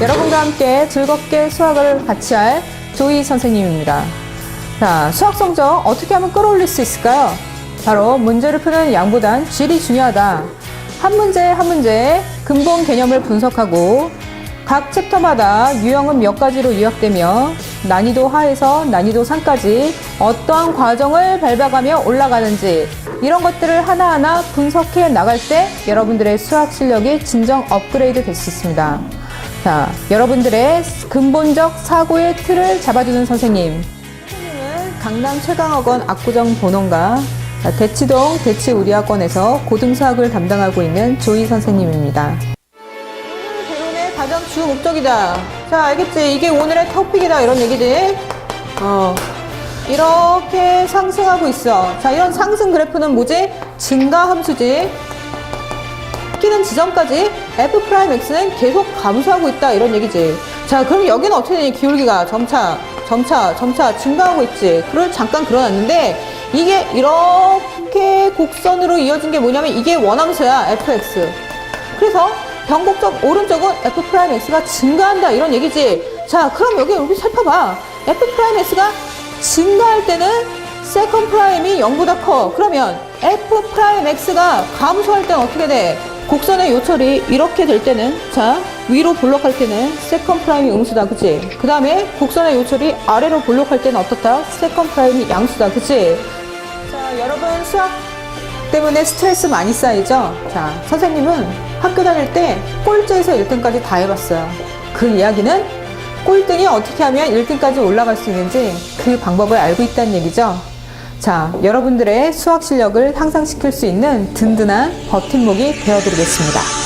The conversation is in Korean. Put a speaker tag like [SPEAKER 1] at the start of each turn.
[SPEAKER 1] 여러분과 함께 즐겁게 수학을 같이 할 조이 선생님입니다. 자, 수학 성적 어떻게 하면 끌어올릴 수 있을까요? 바로 문제를 푸는 양보단 질이 중요하다. 한 문제 한 문제 근본 개념을 분석하고 각 챕터마다 유형은 몇 가지로 요약되며 난이도 하에서 난이도 상까지 어떠한 과정을 밟아가며 올라가는지 이런 것들을 하나하나 분석해 나갈 때 여러분들의 수학 실력이 진정 업그레이드 될 수 있습니다. 자, 여러분들의 근본적 사고의 틀을 잡아주는 선생님. 선생님은 강남 최강학원 압구정 본원과 자, 대치동 대치우리학원에서 고등수학을 담당하고 있는 조이 선생님입니다. 개론의 가장 주 목적이다. 자, 알겠지? 이게 오늘의 토픽이다. 이런 얘기지? 어. 이렇게 상승하고 있어. 자, 이런 상승 그래프는 뭐지? 증가 함수지. 끼는 지점까지 F'X는 계속 감소하고 있다. 이런 얘기지. 자, 그럼 여기는 어떻게 되니? 기울기가 점차, 점차, 점차 증가하고 있지. 그걸 잠깐 그려놨는데, 이게 이렇게 곡선으로 이어진 게 뭐냐면, 이게 원함수야. Fx. 그래서 변곡적 오른쪽은 F'X가 증가한다 이런 얘기지. 자, 그럼 여기 여기 살펴봐. F'X가 증가할 때는 세컨 프라임이 0보다 커. 그러면 F'X가 감소할 때는 어떻게 돼? 곡선의 요철이 이렇게 될 때는 자 위로 볼록할 때는 세컨 프라임이 음수다 그치 그 다음에 곡선의 요철이 아래로 볼록할 때는 어떻다 세컨 프라임이 양수다 그치 자 여러분 수학 때문에 스트레스 많이 쌓이죠? 자, 선생님은 학교 다닐 때 꼴찌에서 1등까지 다 해봤어요. 그 이야기는 꼴등이 어떻게 하면 1등까지 올라갈 수 있는지 그 방법을 알고 있다는 얘기죠. 자, 여러분들의 수학 실력을 향상시킬 수 있는 든든한 버팀목이 되어드리겠습니다.